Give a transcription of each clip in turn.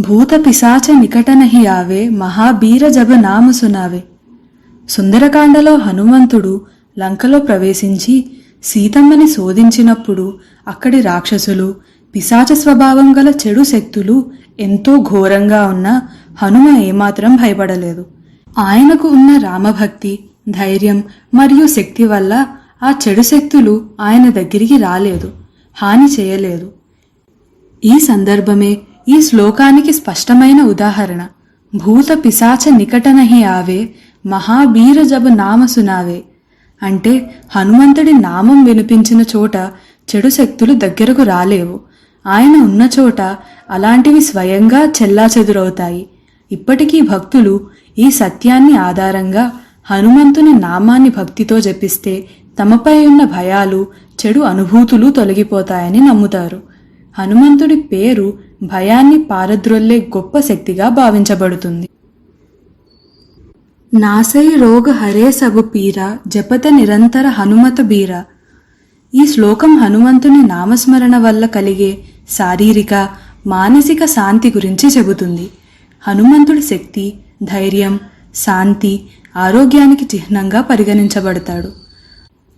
భూత పిశాచ నికటనహి ఆవే మహాబీర జబ నామ సునావే సుందరకాండలో హనుమంతుడు లంకలో ప్రవేశించి సీతమ్మని శోధించినప్పుడు అక్కడి రాక్షసులు పిశాచ స్వభావం గల చెడు శక్తులు ఎంతో ఘోరంగా ఉన్న హనుమ ఏమాత్రం భయపడలేదు. ఆయనకు ఉన్న రామభక్తి ధైర్యం మరియు శక్తి వల్ల ఆ చెడు శక్తులు ఆయన దగ్గరికి రాలేదు హాని చేయలేదు. ఈ సందర్భమే ఈ శ్లోకానికి స్పష్టమైన ఉదాహరణ. భూత పిశాచ నికటనహి ఆవే మహాబీర జబ నామ సునావే అంటే హనుమంతుడి నామం వినిపించిన చోట చెడు శక్తులు దగ్గరకు రాలేవు. ఆయన ఉన్న చోట అలాంటివి స్వయంగా చెల్లాచెదురవుతాయి. ఇప్పటికీ భక్తులు ఈ సత్యాన్ని ఆధారంగా హనుమంతుని నామాన్ని భక్తితో జపిస్తే తమపై ఉన్న భయాలు చెడు అనుభూతులు తొలగిపోతాయని నమ్ముతారు. హనుమంతుడి పేరు భయాన్ని పారద్రోల్లే గొప్ప శక్తిగా భావించబడుతుంది. నాసై రోగ హరే సబు పీర జపత నిరంతర హనుమత బీర. ఈ శ్లోకం హనుమంతుని నామస్మరణ వల్ల కలిగే శారీరక మానసిక శాంతి గురించి చెబుతుంది. హనుమంతుడి శక్తి ధైర్యం శాంతి ఆరోగ్యానికి చిహ్నంగా పరిగణించబడతాడు.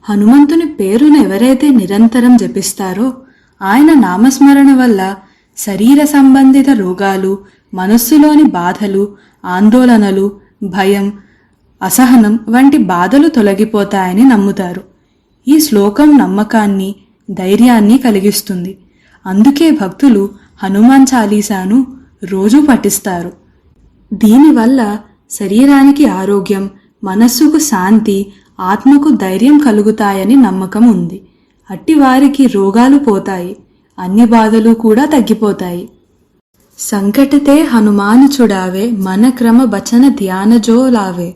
హనుమంతుని పేరును ఎవరైతే నిరంతరం జపిస్తారో ఆయన నామస్మరణ వల్ల శరీర సంబంధిత రోగాలు మనస్సులోని బాధలు ఆందోళనలు భయం అసహనం వంటి బాధలు తొలగిపోతాయని నమ్ముతారు. ఈ శ్లోకం నమ్మకాన్ని ధైర్యాన్ని కలిగిస్తుంది. అందుకే భక్తులు హనుమాన్ చాలీసాను రోజూ పఠిస్తారు. దీనివల్ల శరీరానికి ఆరోగ్యం మనస్సుకు శాంతి ఆత్మకు ధైర్యం కలుగుతాయని నమ్మకం ఉంది. అట్టి వారికి రోగాలు పోతాయి అన్ని బాధలు కూడా తగ్గిపోతాయి. సంకటతే హనుమాను చుడావే మన క్రమ బచన ధ్యానజోలావే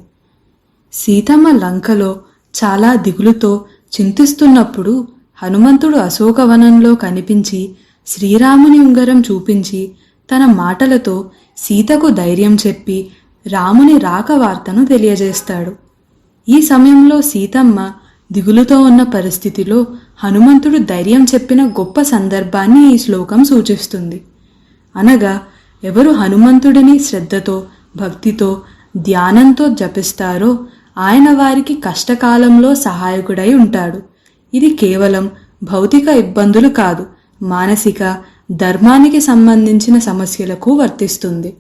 సీతమ్మ లంకలో చాలా దిగులుతో చింతిస్తున్నప్పుడు హనుమంతుడు అశోకవనంలో కనిపించి శ్రీరాముని ఉంగరం చూపించి తన మాటలతో సీతకు ధైర్యం చెప్పి రాముని రాక వార్తను తెలియజేస్తాడు. ఈ సమయంలో సీతమ్మ దిగులుతో ఉన్న పరిస్థితిలో హనుమంతుడు ధైర్యం చెప్పిన గొప్ప సందర్భాన్ని ఈ శ్లోకం సూచిస్తుంది. అనగా ఎవరు హనుమంతుడిని శ్రద్ధతో భక్తితో ధ్యానంతో జపిస్తారో ఆయన వారికి కష్టకాలంలో సహాయకుడై ఉంటాడు. ఇది కేవలం భౌతిక ఇబ్బందులు కాదు మానసిక ధర్మానికి సంబంధించిన సమస్యలకు వర్తిస్తుంది.